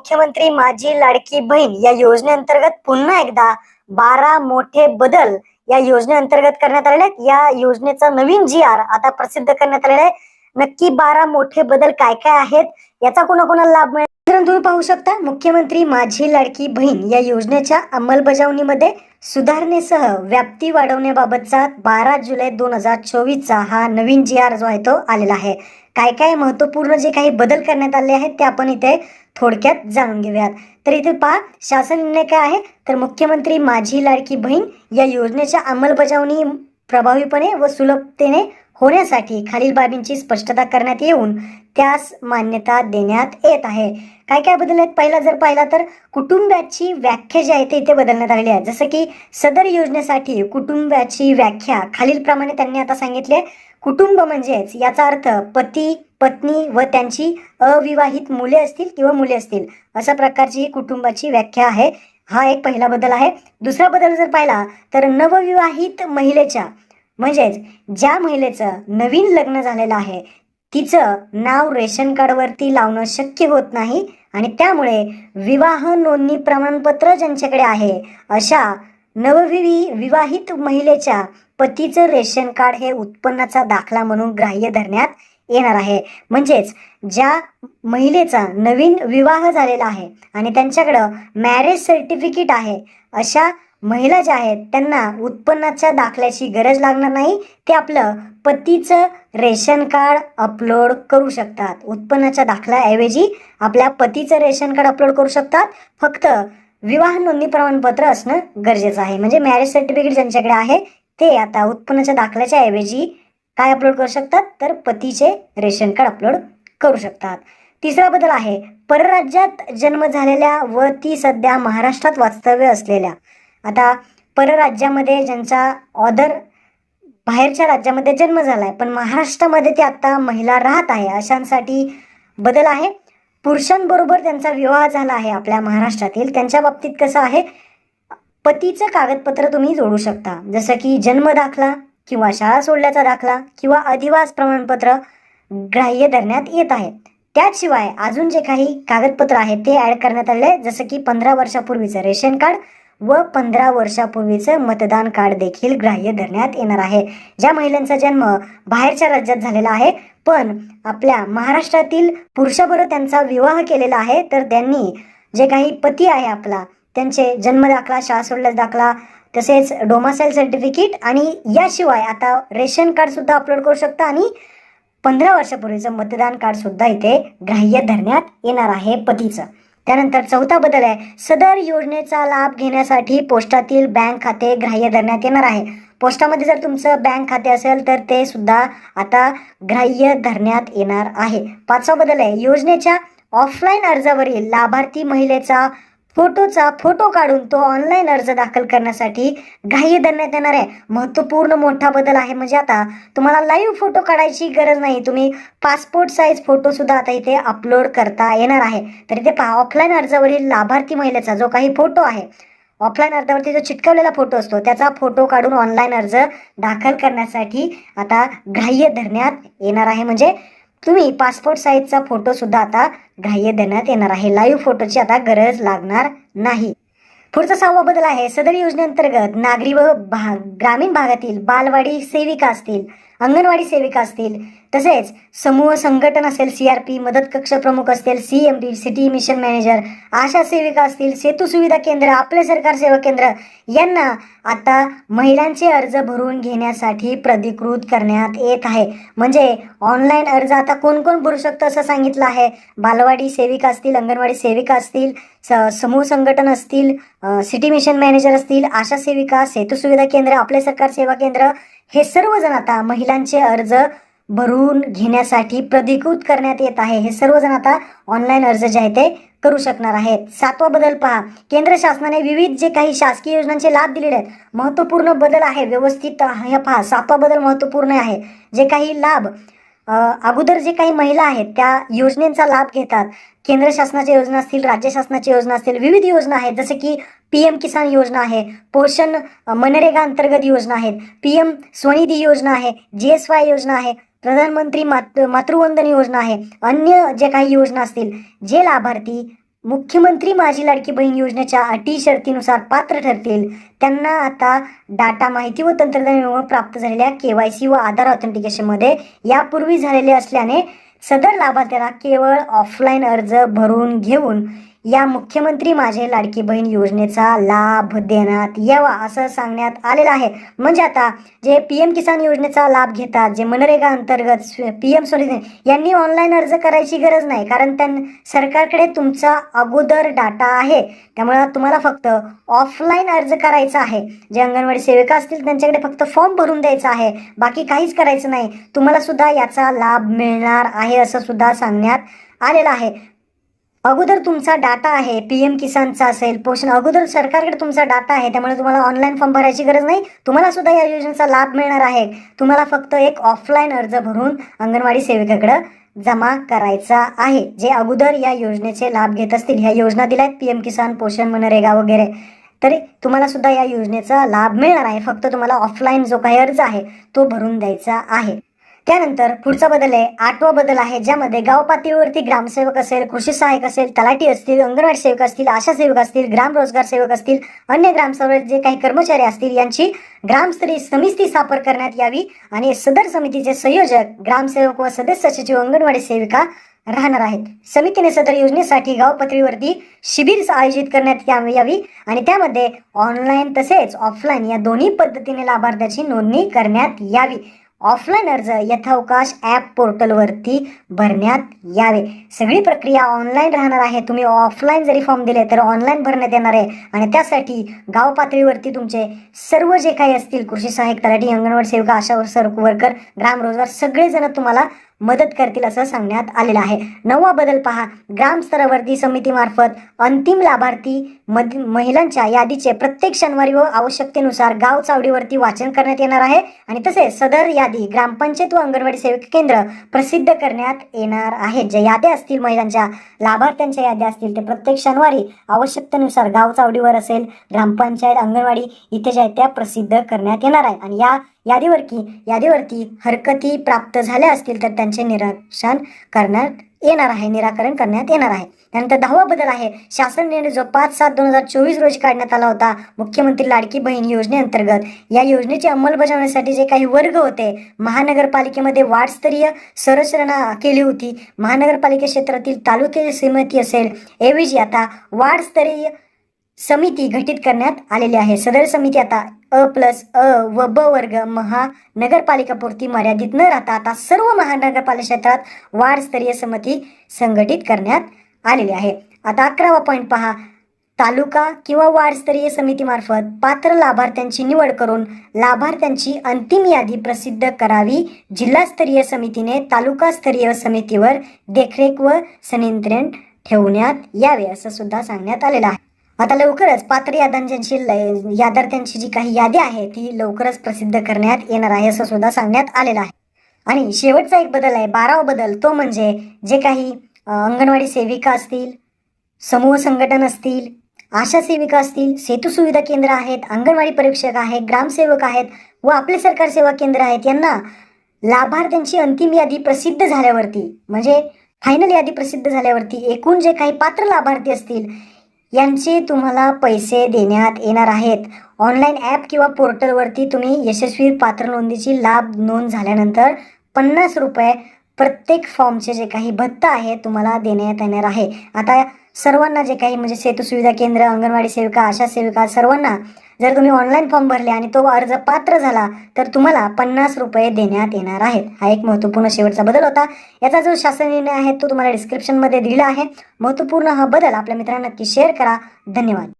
मुख्यमंत्री माझी लाडकी बहीण या योजनेअंतर्गत पुन्हा एकदा बारा मोठे बदल या योजनेअंतर्गत करण्यात आलेले आहेत. या योजनेचा नवीन जी आर आता प्रसिद्ध करण्यात आलेला आहे. नक्की बारा मोठे बदल काय काय आहेत याचा कोणाकोणाला लाभ मिळेल? तुम्ही पाहू शकता मुख्यमंत्री माझी लाडकी बहीण या योजनेच्या अंमलबजावणीमध्ये सुधारणेसह व्याप्ती वाढवण्याबाबतचा बारा जुलै दोन हजार चोवीसचा हा नवीन जी आर जो आहे तो आलेला आहे. काय काय महत्त्वपूर्ण जे काही बदल करण्यात आले आहेत ते आपण इथे थोडक्यात जाणून घेऊयात. तर इथे पहा शासन निर्णय काय आहे? तर मुख्यमंत्री माझी लाडकी बहीण या योजनेच्या अंमलबजावणी प्रभावीपणे व सुलभतेने होण्यासाठी खालील बाबींची स्पष्टता करण्यात येऊन त्यास मान्यता देण्यात येत आहे. काय काय बदल आहेत? पहिला जर पाहिला तर कुटुंबाची व्याख्या जी आहे ते इथे बदलण्यात आलेली आहे. जसं की सदर योजनेसाठी कुटुंबाची व्याख्या खालीलप्रमाणे त्यांनी आता सांगितले कुटुंब म्हणजेच याचा अर्थ पती पत्नी व त्यांची अविवाहित मुले असतील किंवा मुले असतील. अशा प्रकारची ही कुटुंबाची व्याख्या आहे. हा एक पहिला बदल आहे. दुसरा बदल जर पाहिला तर नवविवाहित महिलेच्या म्हणजेच ज्या महिलेचं नवीन लग्न झालेलं आहे तिचं नाव रेशन कार्डवरती लावणं शक्य होत नाही आणि त्यामुळे विवाह नोंदणी प्रमाणपत्र ज्यांच्याकडे आहे अशा नवविवी विवाहित महिलेच्या पतीचं रेशन कार्ड हे उत्पन्नाचा दाखला म्हणून ग्राह्य धरण्यात येणार आहे. म्हणजेच ज्या महिलेचा नवीन विवाह झालेला आहे आणि त्यांच्याकडं मॅरेज सर्टिफिकेट आहे अशा महिला ज्या आहेत त्यांना उत्पन्नाच्या दाखल्याची गरज लागणार नाही. ते आपलं पतीचं रेशन कार्ड अपलोड करू शकतात. उत्पन्नाच्या दाखल्याऐवजी आपल्या पतीचं रेशन कार्ड अपलोड करू शकतात. फक्त विवाह नोंदणी प्रमाणपत्र असणं गरजेचं आहे. म्हणजे मॅरेज सर्टिफिकेट ज्यांच्याकडे आहे ते आता उत्पन्नाच्या दाखल्याच्या ऐवजी काय अपलोड करू शकतात? तर पतीचे रेशन कार्ड अपलोड करू शकतात. तिसरा बदल आहे. परराज्यात जन्म झालेल्या व ती सध्या महाराष्ट्रात वास्तव्य असलेल्या. आता परराज्यामध्ये ज्यांचा ऑदर बाहेरच्या राज्यामध्ये जन्म झाला आहे पण महाराष्ट्रामध्ये ती आत्ता महिला राहत आहे अशांसाठी बदल आहे. पुरुषांबरोबर त्यांचा विवाह झाला आहे आपल्या महाराष्ट्रातील. त्यांच्या बाबतीत कसं आहे? पतीचं कागदपत्र तुम्ही जोडू शकता. जसं की जन्म दाखला किंवा शाळा सोडल्याचा दाखला किंवा अधिवास प्रमाणपत्र ग्राह्य धरण्यात येत आहे. त्याशिवाय अजून जे काही कागदपत्र आहेत ते ॲड करण्यात आले जसं की पंधरा वर्षापूर्वीचं रेशन कार्ड व पंधरा वर्षापूर्वीचं मतदान कार्ड देखील ग्राह्य धरण्यात येणार आहे. ज्या महिलांचा जन्म बाहेरच्या राज्यात झालेला आहे पण आपल्या महाराष्ट्रातील पुरुषाबरोबर त्यांचा विवाह केलेला आहे तर त्यांनी जे काही पती आहे आपला त्यांचे जन्म दाखला शाळा सोडल्यास दाखला तसेच डोमासेल सर्टिफिकेट आणि याशिवाय आता रेशन कार्ड सुद्धा अपलोड करू शकता आणि पंधरा वर्षापूर्वीचं मतदान कार्ड सुद्धा इथे ग्राह्य धरण्यात येणार आहे पतीचं. त्यानंतर चौथा बदल आहे. सदर योजनेचा लाभ घेण्यासाठी पोस्टातील बँक खाते ग्राह्य धरण्यात येणार आहे. पोस्टामध्ये जर तुमचं बँक खाते असेल तर ते सुद्धा आता ग्राह्य धरण्यात येणार आहे. पाचवा बदल आहे. योजनेच्या ऑफलाईन अर्जावरील लाभार्थी महिलेचा फोटोचा फोटो काढून तो ऑनलाईन अर्ज दाखल करण्यासाठी ग्राह्य धरण्यात येणार आहे. महत्त्वपूर्ण मोठा बदल आहे म्हणजे आता तुम्हाला लाईव्ह फोटो काढायची गरज नाही. तुम्ही पासपोर्ट साईज फोटो सुद्धा आता इथे अपलोड करता येणार आहे. तर इथे पहा ऑफलाईन अर्जावरील लाभार्थी महिलेचा जो काही फोटो आहे ऑफलाईन अर्जावरती जो चिटकवलेला फोटो असतो त्याचा फोटो काढून ऑनलाईन अर्ज दाखल करण्यासाठी आता ग्राह्य धरण्यात येणार आहे. म्हणजे तुम्ही पासपोर्ट साईजचा फोटो सुद्धा आता ग्राह्य देण्यात येणार आहे. लाईव्ह फोटोची आता गरज लागणार नाही. पुढचा सहावा बदल आहे. सदर योजनेअंतर्गत नागरी व भा ग्रामीण भागातील बालवाडी सेविका असतील अंगणवाडी सेविका असतील तसेच समूह संघटन असेल सी आर पी मदत कक्ष प्रमुख असतील C M D city mission manager ASHA सेविका असतील सेतू सुविधा केंद्र आपले सरकार सेवा केंद्र यांना आता महिलांचे अर्ज भरून घेण्यासाठी प्राधिकृत करण्यात येत आहे. म्हणजे ऑनलाईन अर्ज आता कोण कोण भरू शकतं असं सांगितलं आहे? बालवाडी सेविका असतील अंगणवाडी सेविका असतील स समूह संघटन असतील सिटी मिशन मॅनेजर असतील आशा सेविका सेतू सुविधा केंद्र आपले सरकार सेवा केंद्र हे सर्वजण आता महिलांचे अर्ज भरून घेण्यासाठी प्रधिकृत करण्यात येत आहे. हे सर्वजण आता ऑनलाईन अर्ज जे आहे ते करू शकणार आहेत. सातवा बदल पहा. केंद्र शासनाने विविध जे काही शासकीय योजनांचे लाभ दिलेले आहेत महत्त्वपूर्ण बदल आहे. व्यवस्थित हे पहा. सातवा बदल महत्त्वपूर्ण आहे. जे काही लाभ अगोदर जे काही महिला आहेत त्या योजनेचा लाभ घेतात. केंद्र शासनाच्या योजना असतील राज्य शासनाच्या योजना असतील विविध योजना आहेत. जसे की पी एम किसान योजना आहे पोषण मनरेगा अंतर्गत योजना आहेत. पी एम स्वनिधी योजना आहे जी एस वाय योजना आहे प्रधानमंत्री मात मातृवंदन योजना आहे. अन्य जे काही योजना असतील जे लाभार्थी मुख्यमंत्री माझी लाडकी बहीण योजनेच्या अटी शर्तीनुसार पात्र ठरतील त्यांना आता डाटा माहिती व तंत्रज्ञान प्राप्त झालेल्या के वाय सी व आधार ऑथेंटिकेशनमध्ये यापूर्वी झालेले असल्याने सदर लाभार्थ्याला केवळ ऑफलाईन अर्ज भरून घेऊन या मुख्यमंत्री माझे लाडकी बहीण योजनेचा लाभ देण्यात यावा असं सांगण्यात आलेलं आहे. म्हणजे आता जे पी एम किसान योजनेचा लाभ घेतात जे मनरेगा अंतर्गत पी एम स्वनिधी यांनी ऑनलाईन अर्ज करायची गरज नाही कारण त्यां सरकारकडे तुमचा अगोदर डाटा आहे. त्यामुळे तुम्हाला फक्त ऑफलाईन अर्ज करायचा आहे. जे अंगणवाडी सेविका असतील त्यांच्याकडे फक्त फॉर्म भरून द्यायचा आहे. बाकी काहीच करायचं नाही. तुम्हाला सुद्धा याचा लाभ मिळणार आहे असं सुद्धा सांगण्यात आलेलं आहे. अगोदर तुमचा डाटा आहे पी एम किसानचा असेल पोषण अगोदर सरकारकडे तुमचा डाटा आहे त्यामुळे तुम्हाला ऑनलाईन फॉर्म भरायची गरज नाही. तुम्हाला सुद्धा या योजनेचा लाभ मिळणार आहे. तुम्हाला फक्त एक ऑफलाईन अर्ज भरून अंगणवाडी सेविकेकडं जमा करायचा आहे. जे अगोदर या योजनेचे लाभ घेत असतील ह्या योजना दिल्या आहेत पी एम किसान पोषण मनरेगा वगैरे. तरी तुम्हाला सुद्धा या योजनेचा लाभ मिळणार आहे. फक्त तुम्हाला ऑफलाईन जो काही अर्ज आहे तो भरून द्यायचा आहे. त्यानंतर पुढचा बदल आहे आठवा बदल आहे ज्यामध्ये गाव पातळीवरती ग्रामसेवक असेल कृषी सहाय्यक असेल तलाठी असतील अंगणवाडी सेवक असतील आशा सेवक असतील ग्राम रोजगार सेवक असतील अन्य ग्रामसेवक जे काही कर्मचारी असतील यांची ग्रामस्तरीय समिती स्थापन करण्यात यावी आणि सदर समितीचे संयोजक ग्रामसेवक व सदस्य सचिव अंगणवाडी सेविका राहणार आहेत. समितीने सदर योजनेसाठी गाव पातळीवरती शिबिर आयोजित करण्यात यावी यावी आणि त्यामध्ये ऑनलाईन तसेच ऑफलाईन या दोन्ही पद्धतीने लाभार्थ्याची नोंदणी करण्यात यावी. ऑफलाईन अर्ज यथावकाश ॲप पोर्टलवरती भरण्यात यावे. सगळी प्रक्रिया ऑनलाईन राहणार आहे. तुम्ही ऑफलाईन जरी फॉर्म दिले तर ऑनलाईन भरण्यात येणार आहे. आणि त्यासाठी गाव पातळीवरती तुमचे सर्व जे काही असतील कृषी सहाय्यक तलाठी अंगणवाडी सेविका आशा वर्कर ग्राम रोजगार सगळेजण तुम्हाला मदत करतील असं सांगण्यात आलेलं आहे. नवा बदल पहा. ग्रामस्तरावरती समितीमार्फत अंतिम लाभार्थी मध महिलांच्या यादीचे प्रत्येक शनिवारी व आवश्यकतेनुसार गाव चावडीवरती वाचन करण्यात येणार आहे आणि तसेच सदर यादी ग्रामपंचायत व अंगणवाडी सेवक केंद्र प्रसिद्ध करण्यात येणार आहे. ज्या याद्या असतील महिलांच्या लाभार्थ्यांच्या याद्या असतील ते प्रत्येक शनिवारी आवश्यकतेनुसार गाव चावडीवर असेल ग्रामपंचायत अंगणवाडी इथे ज्या आहेत त्या प्रसिद्ध करण्यात येणार आहे. आणि या यादीवरती यादीवरती हरकती प्राप्त झाल्या असतील तर त्यांचे निराकरण करण्यात येणार आहे निराकरण करण्यात येणार आहे. त्यानंतर दहावा बदल आहे. शासन निर्णय जो पाच सात दोन हजार चोवीस रोजी काढण्यात आला होता मुख्यमंत्री लाडकी बहीण योजनेअंतर्गत. या योजनेची अंमलबजावणीसाठी जे काही वर्ग होते महानगरपालिकेमध्ये वार्डस्तरीय संरचना केली होती. महानगरपालिका क्षेत्रातील तालुके समिती असेल. ऐवजी आता वार्डस्तरीय समिती घटित करण्यात आलेली आहे. सदर समिती आता अ प्लस अ व ब वर्ग महानगरपालिकापुरती मर्यादित न राहता आता सर्व महानगरपालिका क्षेत्रात वार्डस्तरीय समिती संघटित करण्यात आलेली आहे. आता अकरावा पॉईंट पहा. तालुका किंवा वार्डस्तरीय समितीमार्फत पात्र लाभार्थ्यांची निवड करून लाभार्थ्यांची अंतिम यादी प्रसिद्ध करावी जिल्हास्तरीय समितीने तालुकास्तरीय समितीवर देखरेख व संनियंत्रण ठेवण्यात यावे असं सुद्धा सांगण्यात आलेलं आहे. आता लवकरच पात्र याद्यांची यादार्थ्यांची जी काही यादी आहे ती लवकरच प्रसिद्ध करण्यात येणार आहे असं सुद्धा सांगण्यात आलेलं आहे. आणि शेवटचा एक बदल आहे बारावा बदल तो म्हणजे जे काही अंगणवाडी सेविका असतील समूह संघटन असतील आशा सेविका असतील सेतू सुविधा केंद्र आहेत अंगणवाडी परीक्षक आहेत ग्रामसेवक आहेत व आपले सरकार सेवा केंद्र आहेत यांना लाभार्थ्यांची अंतिम यादी प्रसिद्ध झाल्यावरती म्हणजे फायनल यादी प्रसिद्ध झाल्यावरती एकूण जे काही पात्र लाभार्थी असतील यांचे तुम्हाला पैसे देण्यात येणार आहेत. ऑनलाईन ॲप किंवा पोर्टलवरती तुम्ही यशस्वी पात्र नोंदीची लाभ नोंद झाल्यानंतर पन्नास रुपये प्रत्येक फॉर्मचे जे काही भत्ता आहे तुम्हाला देण्यात येणार आहे. आता सर्वांना जे काही म्हणजे सेतू सुविधा केंद्र अंगणवाडी सेविका आशा सेविका सर्वांना जर तुम्ही ऑनलाईन फॉर्म भरले आणि तो अर्ज पात्र झाला तर तुम्हाला पन्नास रुपये देण्यात येणार आहेत. हा एक महत्त्वपूर्ण शेवटचा बदल होता. याचा जो शासन निर्णय आहे तो तुम्हाला डिस्क्रिप्शनमध्ये दिला आहे. महत्त्वपूर्ण हा बदल आपल्या मित्रांना नक्की शेअर करा. धन्यवाद.